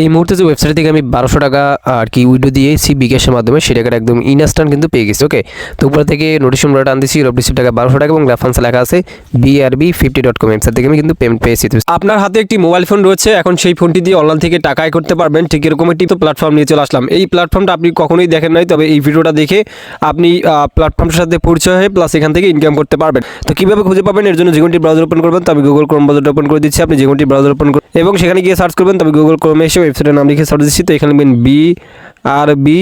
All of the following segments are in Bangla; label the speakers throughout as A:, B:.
A: এই মুহূর্তে যে ওয়েবসাইট থেকে আমি বারোশো টাকা আর কি উইডো দিয়েছি বিকাশের মাধ্যমে সে টাকাটা একদম ইনস্ট্যান্ট কিন্তু পেয়ে গেছি ওকে তো উপর থেকে নোটিশ নম্বরটা আনতেছি রিসিভ টাকা বারোশো টাকা এবং রেফারেন্স লেখা আছে BRB fifty dot com website থেকে আমি কিন্তু পেমেন্ট পেয়েছি। আপনার হাতে একটি মোবাইল ফোন রয়েছে, এখন সেই ফোনটি দিয়ে অনলাইন থেকে টাকা আয় করতে পারবেন, ঠিক এরকম একটি তো প্ল্যাটফর্ম নিয়ে চলে আসলাম। এই প্ল্যাটফর্মটা আপনি কখনোই দেখেন নাই, তবে এই ভিডিওটা দেখে আপনি প্ল্যাটফর্মটার সাথে পরিচয় হয়ে প্লাস এখান থেকে ইনকাম করতে পারবেন। তো কীভাবে খুঁজে পাবেন? এর জন্য যে কোনটি ব্রাউজার ওপেন করবেন তো আমি গুগল ক্রোম ব্রাউজার ওপেন করে দিচ্ছি, আপনি যে কোনটি ব্রাউজার ওপেন করবেন এবং সেখানে গিয়ে সার্চ করবেন, তবে গুগল ক্রোমে এসে ওয়েবসাইটের নাম লিখে সার্চ দিচ্ছি তো এখানে লিখবেন B R B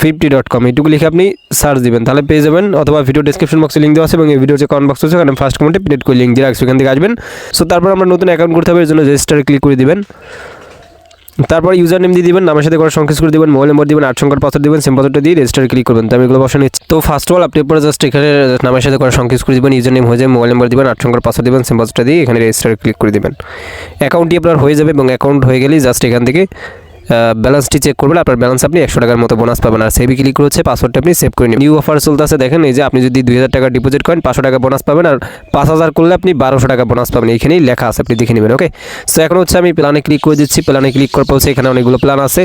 A: fifty dot com এইটুকু লিখে আপনি সার্চ দিবেন। তাহলে পেয়ে যাবেন, অথবা ভিডিও ডিসক্রিপশন বক্সে লিঙ্ক দেওয়া আছে এবং এই ভিডিও যে কমেন্ট বক্স আছে, ওখানে ফার্স্ট কমেন্টে প্লেট করে লিঙ্ক দিয়ে রাখছি। ওখান থেকে আসবেন। সো তারপর আমরা নতুন অ্যাকাউন্ট করতে হবে, এর জন্য রেজিস্টারে ক্লিক করে দিবেন। তারপর ইউজার নেম দিয়ে দিবেন, নামের সাথে করে সংকেত করে দিবেন, মোবাইল নম্বর দিবেন, আট সংখ্যার পাসওয়ার্ড দিবেন সিম পাসওয়ার্ডটা দিয়ে রেজিস্টার ক্লিক করবেন। তো আমি এগুলো বসে নিচ্ছি। তো ফার্স্ট অল আপনি পরে জাস্ট এখানে নামের সাথে করে সংকেত করে দিবেন ইউজার নেম হয়ে যাবে মোবাইল নম্বর দিবেন, আট সংখ্যার পাসওয়ার্ড দিবেন সিম পাসওয়ার্ডটা দিয়ে এখানে রেজিস্টার ক্লিক করে দিবেন। অ্যাকাউন্টটি আপনার হয়ে যাবে এবং অ্যাকাউন্ট হয়ে গেলেই জাস্ট এখান থেকে ব্যালেন্সটি চেক করবেন, আপনার ব্যালেন্স আপনি একশো টাকার মতো বোনাস পাবেন। আর সেভি ক্লিক করেছে পাসওয়ার্ডটা আপনি সেভ করে নিন। নিউ অফার চলতেছে, দেখেন এই যে আপনি যদি দুই হাজার টাকা ডিপোজিট করেন, পাঁচশো টাকা বোনাস পাবেন আর পাঁচ হাজার করলে আপনি বারোশো টাকা বোনাস পাবেন। এখানেই লেখা আছে, আপনি দেখে নেবেন ওকে সো এখন হচ্ছে আমি প্ল্যানে ক্লিক করে দিচ্ছি। প্ল্যানে ক্লিক করার পর এখানে অনেকগুলো প্ল্যান আছে।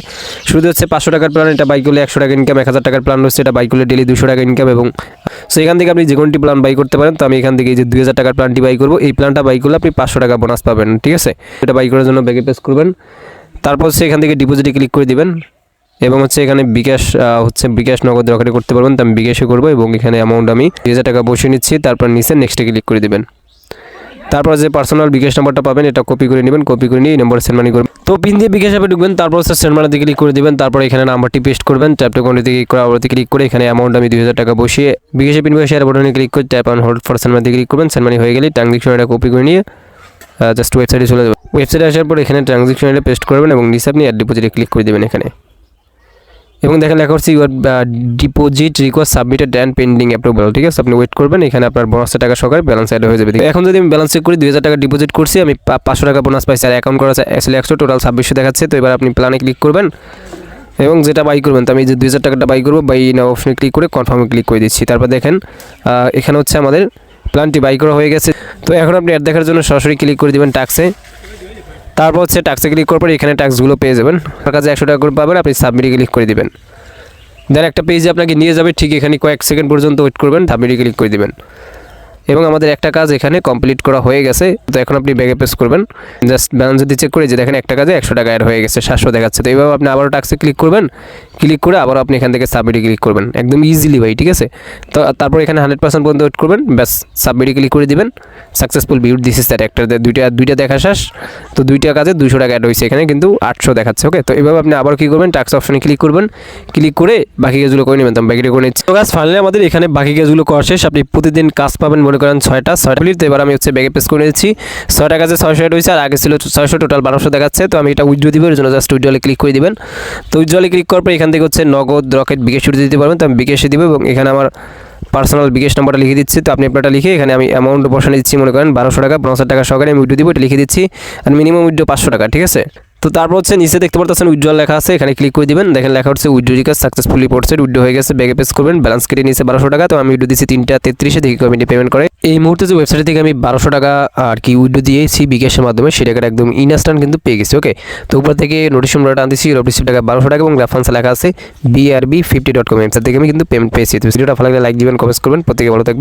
A: শুধু হচ্ছে পাঁচশো টাকার প্ল্যান এটা বাই করলে একশো টাকা ইনকাম এক হাজার টাকার প্ল্যান রয়েছে, এটা বাই করলে ডেলি দুশো টাকা ইনকাম এবং সো এখান থেকে আপনি যে কোনটি প্ল্যান বাই করতে পারেন, তো আমি এখান থেকে এই যে দুই হাজার টাকার প্ল্যানটি বাই করব। এই প্ল্যানটা বাই করলে আপনি পাঁচশো টাকা বোনাস পাবেন, ঠিক আছে? এটা বাই করার জন্য ব্যাগে পেস করবেন। তারপর হচ্ছে এখান থেকে ডিপোজিটে ক্লিক করে দিবেন। এবং হচ্ছে এখানে বিকাশ হচ্ছে বিকাশ নগদ রকেটে করতে পারবেন। তো আমি বিকাশে করব এবং এখানে অ্যামাউন্ট আমি দুই হাজার টাকা বসিয়ে নিচ্ছি। তারপর নিচে নেক্সটে ক্লিক করে দিবেন। তারপর যে পার্সোনাল বিকাশ নাম্বারটা পাবেন, এটা কপি করে নেবেন। কপি করে নিয়ে এই নম্বরে সেন্ড মানি করবেন। তো পিন দিয়ে বিকাশ অ্যাপে ঢুকবেন। তারপর হচ্ছে সেন্ড মানিতে ক্লিক করে দিবেন। তারপর এখানে নাম্বারটি পেস্ট করবেন। ট্যাপটা কোনটিতে ক্লিক করে আবার ক্লিক করে এখানে অ্যামাউন্ট আমি দুই হাজার টাকা বসিয়ে বিকাশে পিন করে শেয়ার বাটনে ক্লিক করে tap on hold for send মানিতে ক্লিক করবেন। সেন্ড মানি হয়ে গেলে ট্রানজেকশন এটা কপি করে নিয়ে জাস্ট ওয়েবসাইটে চলে যাবেন ওয়েবসাইটে আসার পর এখানে ট্রানজেকশন এটা পেস্ট করবেন এবং নিচে আপনি অ্যাড ডিপোজিটে ক্লিক করে দেবেন এখানে। এবং দেখেন, লেখা হচ্ছে your deposit request submitted and pending approval ঠিক আছে? আপনি ওয়েট করবেন, এখানে আপনার বোনাসের টাকা সহকারে ব্যালেন্স অ্যাড হয়ে যাবে। এখন যদি আমি ব্যালেন্স চেক করি, দুই হাজার টাকা ডিপোজিট করছি, আমি পাঁচশো টাকা বোনাস পাইছি, আর অ্যাকাউন্ট করা আসলে একশো টোটাল ছাব্বিশশো দেখাচ্ছে। তো এবার আপনি প্ল্যানে ক্লিক করবেন এবং যেটা বাই করবেন, তো আমি যে দুই হাজার টাকাটা বাই করব বাই নাও অপশনে ক্লিক করে কনফার্মে ক্লিক করে দিচ্ছি। তারপর দেখেন এখানে হচ্ছে আমাদের প্ল্যানটি বাই করা হয়ে গেছে। তো এখন আপনি অ্যাড দেখার জন্য সরাসরি ক্লিক করে দিবেন ট্যাক্সে তারপর হচ্ছে ট্যাক্সে ক্লিক করার পর এখানে ট্যাক্সগুলো পেয়ে যাবেন। আপনার কাছে একশো টাকা করে পাবেন, আপনি সাবমিটে ক্লিক করে দিবেন। দেন একটা পেজে আপনাকে নিয়ে যাবে, ঠিক এখানে কয়েক সেকেন্ড পর্যন্ত ওয়েট করবেন সাবমিটে ক্লিক করে দেবেন। এবং আমাদের একটা কাজ এখানে কমপ্লিট করা হয়ে গেছে, তো এখন আপনি ব্যাগে পেস করবেন। জাস্ট ব্যালেন্স যদি চেক করে যে দেখেন একটা কাজে একশো টাকা অ্যাড হয়ে গেছে, সাতশো দেখাচ্ছে। তো এইভাবে আপনি আবারও টাক্সে ক্লিক করবেন ক্লিক করে আবারও আপনি এখান থেকে সাবমিটে ক্লিক করবেন। একদম ইজিলি ভাই, ঠিক আছে? তো তারপর এখানে হান্ড্রেড পার্সেন্ট পর্যন্ত ওয়েট করবেন, ব্যাস সাবমিটে ক্লিক করে দিবেন। Successful but this is that একটা দুইটা দুইটা দেখা শেষ। তো দুইটা কাজে দুশো টাকা অ্যাড হয়েছে এখানে, কিন্তু আটশো দেখাচ্ছে ওকে তো এইভাবে আপনি আবার কী করবেন? টাক্স অপশনে ক্লিক করবেন। ক্লিক করে বাকি কাজগুলো করে নেবেন তো বাকিটা করে নিচ্ছি। তো গাছ ফাইনালি আমাদের এখানে বাকি কাজগুলো করা শেষ। আপনি প্রতিদিন কাজ পাবেন, মনে করেন ছয়টা ছয়টা তো এবার আমি হচ্ছে ব্যাগে পেস করে নিচ্ছি। ছয়টা কাজে ছয়শো অ্যাড হয়েছে, আর আগে ছিল ছয়শো টোটাল বারোশো দেখাচ্ছে। তো আমি এটা উইড্রো দিব, এর জন্য জাস্ট উইড্রোলে ক্লিক করে দিবেন। তো উইড্রোলে ক্লিক করার পর এখান থেকে হচ্ছে নগদ রকেট বিকেশ দিতে পারবেন, তো আমি বিকেশে দিব এবং এখানে আমার পার্সোনাল বিকেশ নাম্বারটা লিখে দিচ্ছি, তো আপনি আপনারটা লিখে এখানে আমি অ্যামাউন্ট বসানো দিচ্ছি, মনে করেন বারোশো টাকা, পঞ্চাশ টাকা সহকারে আমি উইডিও দিব, এটা লিখে দিচ্ছি, আর মিনিমাম উইডিও পাঁচশো টাকা, ঠিক আছে? তো তারপর হচ্ছে নিচে দেখতে পারতেছেন উইড্রোল লেখা আছে, এখানে ক্লিক করে দিবেন। দেখেন লেখা হচ্ছে উইড্রো রিকাজ সাকসেসফুলি পড়ছে উইড্রো হয়ে গেছে ব্যাগে পেস করবেন ব্যালেন্স কেটে নিচে বারোশো টাকা। তো আমি উইড্রো দিচ্ছি তিনটা তেত্রিশে, দেখি কমিটি পেমেন্ট করে। এই মুহূর্তে যে ওয়েবসাইট থেকে আমি বারোশো টাকা আর কি উইড্রো দিয়েছি বিকাশের মাধ্যমে সে টাকাটা একদম ইনস্ট্যান্ট কিন্তু পেয়ে গেছি ওকে তো উপর থেকে নোটিশ নম্বরটা আনতেছি রিসিভ টাকা বারোশো টাকা এবং রেফারেন্স লেখা আছে BRB fifty dot com website থেকে আমি কিন্তু পেমেন্ট পেয়েছি। তো ভিডিওটা ভালো লাগলে লাইক দিবেন কমেন্ট করবেন, প্রত্যেকে ভালো থাকবেন।